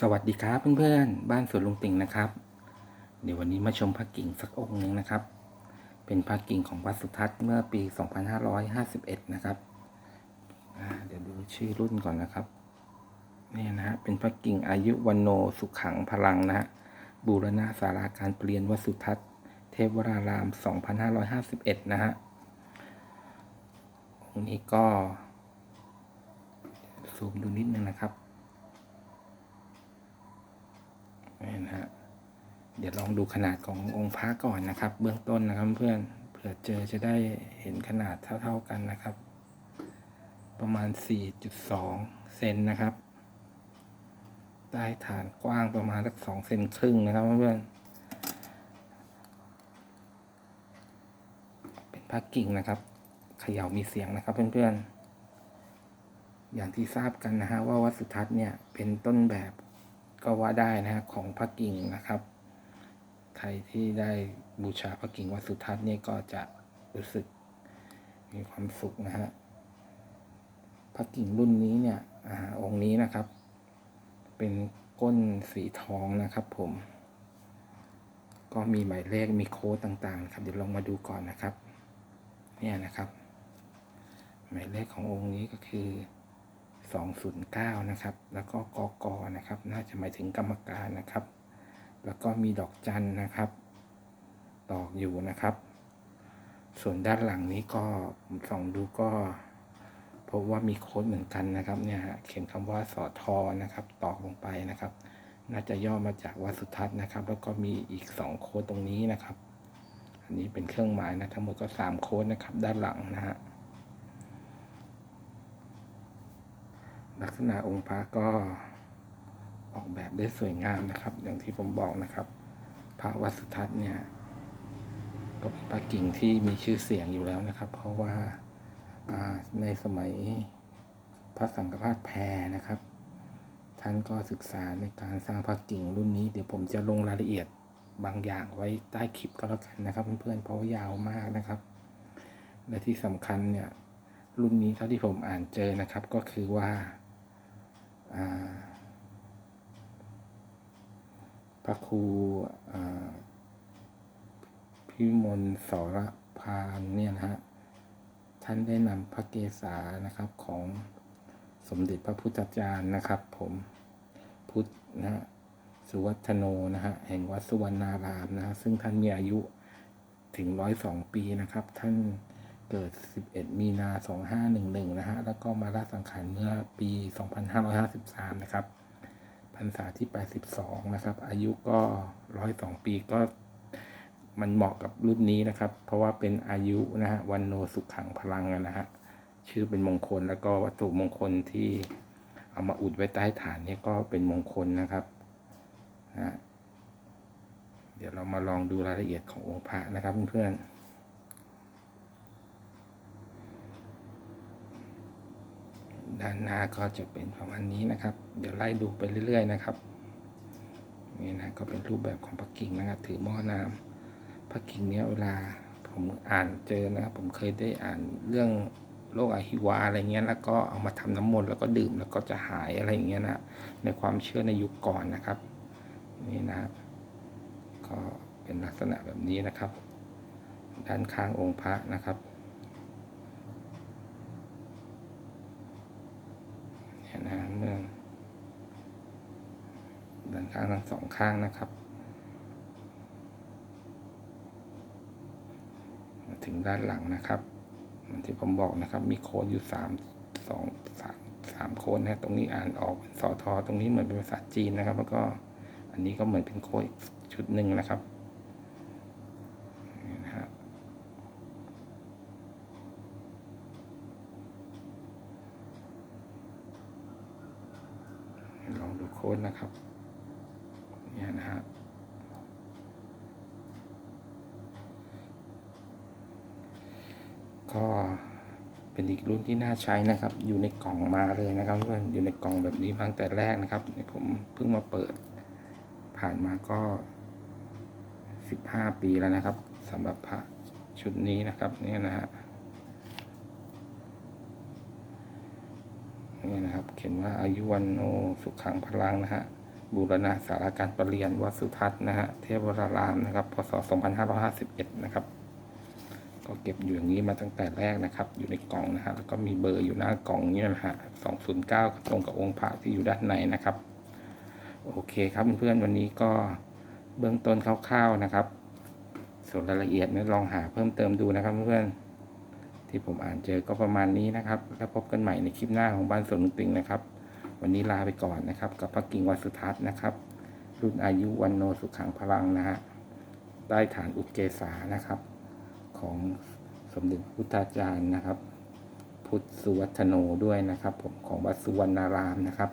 สวัสดีครับเพื่อนๆ บ้านสวนลุงติ่งนะครับ เดี๋ยววันนี้มาชมพระกิ่งสักองค์หนึ่งนะครับ เป็นพระกิ่งของวัดสุทัศน์เมื่อปี 2551 นะครับอ่าเดี๋ยวดูชื่อรุ่นก่อนนะครับนี่นะฮะเป็นพระกิ่งอายุวันโนสุขังพลังนะฮะบูรณะสาราการเปลี่ยนวัดสุทัศน์เทพวราราม 2551 นะฮะองค์นี้ก็ซูมดูนิดนึงนะครับ นี่นะฮะเดี๋ยวลองดูขนาดขององค์พระก่อนนะครับ เบื้องต้นนะครับเพื่อนเผื่อเจอจะได้เห็นขนาดเท่า ๆกันนะครับ ประมาณ 4.2 เซนนะครับ ใต้ฐานกว้างประมาณสักสองเซนครึ่งนะครับเพื่อนเป็นพระกิ่งนะครับเขย่ามีเสียงนะครับเพื่อนๆอย่างที่ทราบกันนะฮะว่าวัดสุทัศน์เนี่ยเป็นต้นแบบ ก็ว่าได้นะฮะของพระกิ่งนะครับ ใครที่ได้บูชาพระกิ่งวัดสุทัศน์นี่ก็จะรู้สึกมีความสุขนะฮะพระกิ่งรุ่นนี้เนี่ยอองค์นี้นะครับ เป็นก้นสีทองนะครับ ผม ก็มีหมายเลขมีโค้ดต่างๆ ครับ เดี๋ยวลองมาดูก่อนนะครับ เนี่ยนะครับ หมายเลขขององค์นี้ก็คือ 209 นะครับ แล้วก็กกนะครับ น่าจะหมายถึงกรรมการนะครับ แล้วก็มีดอกจันนะครับ ตอกอยู่นะครับ ส่วนด้านหลังนี้ก็ผมส่องดูก็พบว่ามีโค้ดเหมือนกันนะครับ เนี่ยฮะเขียนคำว่าสอทอนะครับ ตอกลงไปนะครับ น่าจะย่อมาจากวัสุทัศน์นะครับ แล้วก็มีอีก 2 โค้ดตรงนี้นะครับ อันนี้เป็นเครื่องหมายนะทั้งหมดก็ 3 โค้ดนะครับ ด้านหลังนะฮะ ลักษณะองค์พระก็ออกแบบได้สวยงามนะครับ อย่างที่ผมบอกนะครับ พระวัสุทัศน์เนี่ย ก็เป็นพระกิ่งที่มีชื่อเสียงอยู่แล้วนะครับ เพราะว่าในสมัยพระสังฆราชแพรนะครับ ท่านก็ศึกษาในการสร้างพระกิ่งรุ่นนี้ เดี๋ยวผมจะลงรายละเอียดบางอย่างไว้ใต้คลิปก็แล้วกันนะครับ เพื่อนๆเพราะว่ายาวมากนะครับ และที่สำคัญเนี่ยรุ่นนี้เท่าที่ผมอ่านเจอนะครับก็คือว่า พระครูพิมลสรพานเนี่ยนะฮะท่านได้นำพระเกศานะครับของสมเด็จพระพุทธจารย์นะครับ ผมพุทธนะฮะสุวัฒโนนะฮะแห่งวัดสุวรรณารามนะฮะซึ่งท่านมีอายุถึงร้อยสองปีนะครับ ท่าน เกิด 11 มีนา 2511 นะฮะ แล้วก็มาราสังขารเมื่อปี 2553 นะครับ พรรษาที่ 82 นะครับ อายุก็ 102 ปีก็มันเหมาะกับรุ่นนี้นะครับ เพราะว่าเป็นอายุนะฮะ วันโนสุขขังพลังนะฮะ ชื่อเป็นมงคลแล้วก็วัตถุมงคลที่เอามาอุดไว้ใต้ฐานนี่ก็เป็นมงคลนะครับนะเดี๋ยวเรามาลองดูรายละเอียดขององค์พระนะครับเพื่อนๆ ด้านหน้าก็จะเป็นประมาณนี้นะครับ เดี๋ยวไล่ดูไปเรื่อย ๆ นะครับนี่นะก็เป็นรูปแบบของพักกิ่งนะครับถือหม้อน้ำพักกิ่งเนี้ยเวลาผมอ่านเจอนะครับผมเคยได้อ่านเรื่องโรคอหิวาอะไรเงี้ยแล้วก็เอามาทำน้ำมนต์แล้วก็ดื่มแล้วก็จะหายอะไรอย่างเงี้ยนะในความเชื่อในยุคก่อนนะครับ นี่นะก็เป็นลักษณะแบบนี้นะครับ ด้านข้างองค์พระนะครับนะเมื่อด้าน ข้างทั้งสองข้างนะครับมาถึงด้านหลังนะครับที่ผมบอกนะครับ มีโค้ดอยู่สามสองสามสามโค้ดนะตรงนี้อ่านออกเป็นสอทอตรงนี้เหมือนเป็นภาษาจีนนะครับ แล้วก็อันนี้ก็เหมือนเป็นโค้ดชุดหนึ่งนะครับลองดูโค้ดนะครับ เนี่ยนะฮะก็เป็นอีกรุ่นที่น่าใช้นะครับ อยู่ในกล่องมาเลยนะครับเพื่อนอยู่ในกล่องแบบนี้มาตั้งแต่แรกนะครับผมเพิ่งมาเปิด ผ่านมาก็สิบห้าปีแล้วนะครับสำหรับพระชุดนี้นะครับเนี่ยนะฮะนี่นะครับ เขียนว่าอายุวันโนสุขังพลังนะฮะ บูรณะสาราการประเรียนวัดสุทัศน์นะฮะเทพวรารามนะครับพศ 2551 นะครับ ก็เก็บอยู่อย่างนี้มาตั้งแต่แรกนะครับ อยู่ในกล่องนะฮะแล้วก็มีเบอร์อยู่หน้ากล่องนี้นะฮะ209 ตรงกับองค์พระที่อยู่ด้านในนะครับ โอเคครับเพื่อนๆวันนี้ก็เบื้องต้นคร่าวๆนะครับ ส่วนรายละเอียดเนี่ยลองหาเพิ่มเติมดูนะครับเพื่อนๆที่ผมอ่านเจอก็ประมาณนี้นะครับ แล้วพบกันใหม่ในคลิปหน้าของบ้านสวนลุงติงนะครับ วันนี้ลาไปก่อนนะครับ กับพระกิ่งวัสุทัศน์นะครับ รุ่นอายุวันโนสุขังพลังนะฮะใต้ฐานอุกเกษานะครับ ของสมเด็จพุทธาจารย์นะครับ พุทธสุวัฒโนด้วยนะครับ ผมของวัดสุวรรณารามนะครับ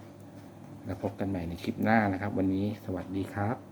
แล้วพบกันใหม่ในคลิปหน้านะครับ วันนี้สวัสดีครับ